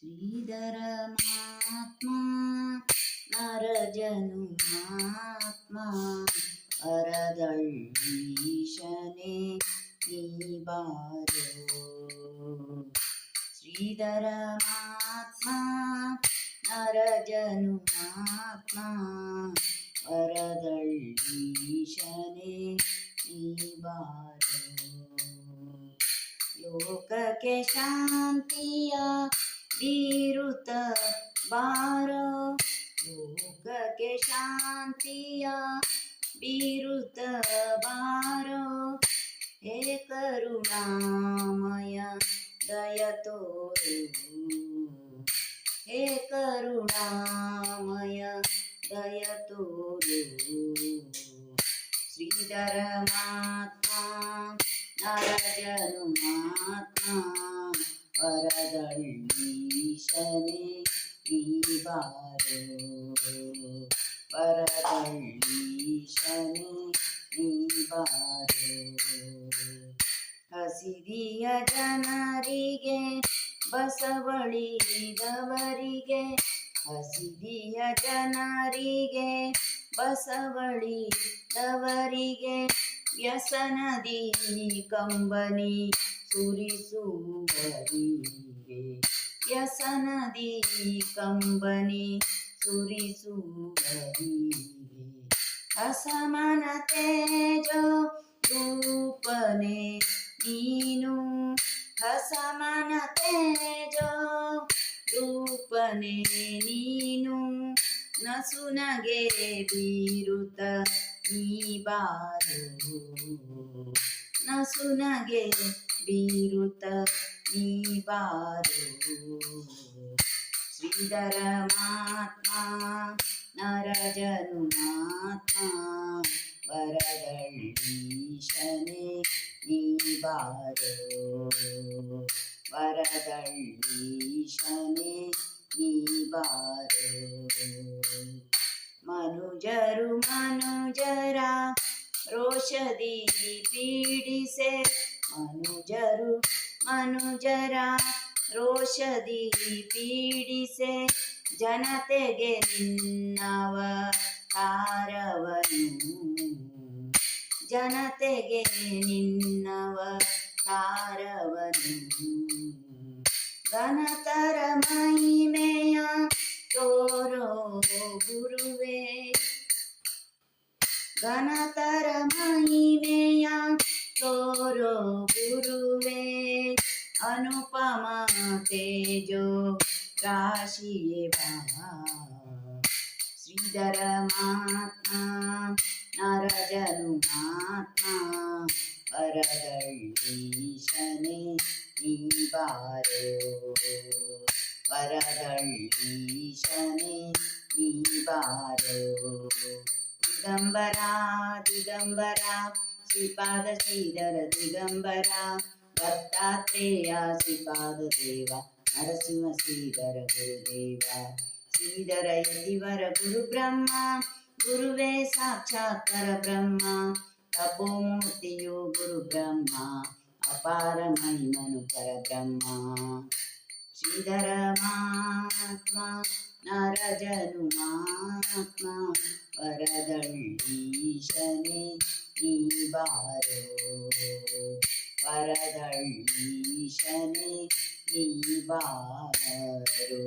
श्रीधर महात्मा नर जनु महात्मा अरदीशने बारो श्रीधरमात्मा महात्मा अरदल्लीशने नीबारो। श्रीधरमात्मा नरजनुमात्मा अरदल्लीशने लोक के शांतिया ಶಾಂತಿಯ ಬೀರುತ್ತ ಬಾರೋ, ಹೇ ಕರುಣಾಮಯ ದಯ ತೋರು. ಹೇ ಕರುಣಾಮಯ ದಯ ತೋರು. ಶ್ರೀಧರ ಮಾತ್ಮ ನರಜನು ಮಾತ್ಮ ವರದಳ್ಳೀಶನೆ ಈ ಬಾರೋ. ವರದಳ್ಳೀಶನೆ ಈ ಬಾರೋ ಹಸಿರಿಯ ಜನರಿಗೆ ಬಸವಳಿದವರಿಗೆ ಹಸಿರಿಯ ಜನರಿಗೆ ಬಸವಳಿದವರಿಗೆ ವ್ಯಸನದಿ ಕಂಬನಿ ಸುರಿಸುವರಿಗೆ. ವ್ಯಸನದಿ ಕಂಬನಿ ಸುರಿಸುವರಿಗೆ ಅಸಮಾನತೆ ತೇಜೋ ರೂಪನೆ ನೀನು. ಅಸಮಾನತೆ ತೇಜೋ ರೂಪನೆ ನೀನು. ನಸುನಗೆ ಬೀರುತ ನೀ ಬಾರು. ನಸುನಗೆ ಬೀರುತ ನೀ ಬಾರು. ಶ್ರೀಧರ ಮಾತ್ಮ ನರಜನು ಮಾತ್ಮ ವರದಳ್ಳೀಶನೆ ನೀ ಬಾರೋ ವರದಳ್ಳೀಶನೆ ನೀ ಬಾರೋ ಮನುಜರು ಮನುಜರ ರೋಷದಿ ಪೀಡಿಸೆ ಮನುಜರು ಮನುಜರ ರೋಷದಿ ಪೀಡಿಸೆ ಜನತೆಗೆ ನಿನ್ನವ ತಾರವನು. ಜನತೆಗೆ ನಿನ್ನವ ತಾರವನು. ಘನತರ ಮಹಿಮೆಯ ತೋರೋ ಗುರುವೇ. ಘನತರ ಮಹಿಮೆಯ ತೋರೋ ಗುರುವೇ. अनुपमा तेजो राशिये श्रीधरमात्मा नरजनुमात्मा वरदळ्ळीशने नीबारो वरदळ्ळीशने नीबारो दिगम्बरा दिगम्बरा श्रीपादश्रीधर दिगम्बरा దత్తాత్రేయ శ్రీపాదదేవ నరసింహ శ్రీధర గురుదేవ శ్రీధర ఇదివర గురు బ్రహ్మ గురువే సాక్షాత్ పరబ్రహ్మ తపోమూర్తియు గురు బ్రహ్మ అపారమైనను పరబ్రహ్మ. శ్రీధర మాత్మ నరజను మాత్మ వరదళ్ళీశనే నీ బారో. പരതള്ളീശനെ നീ വാരോ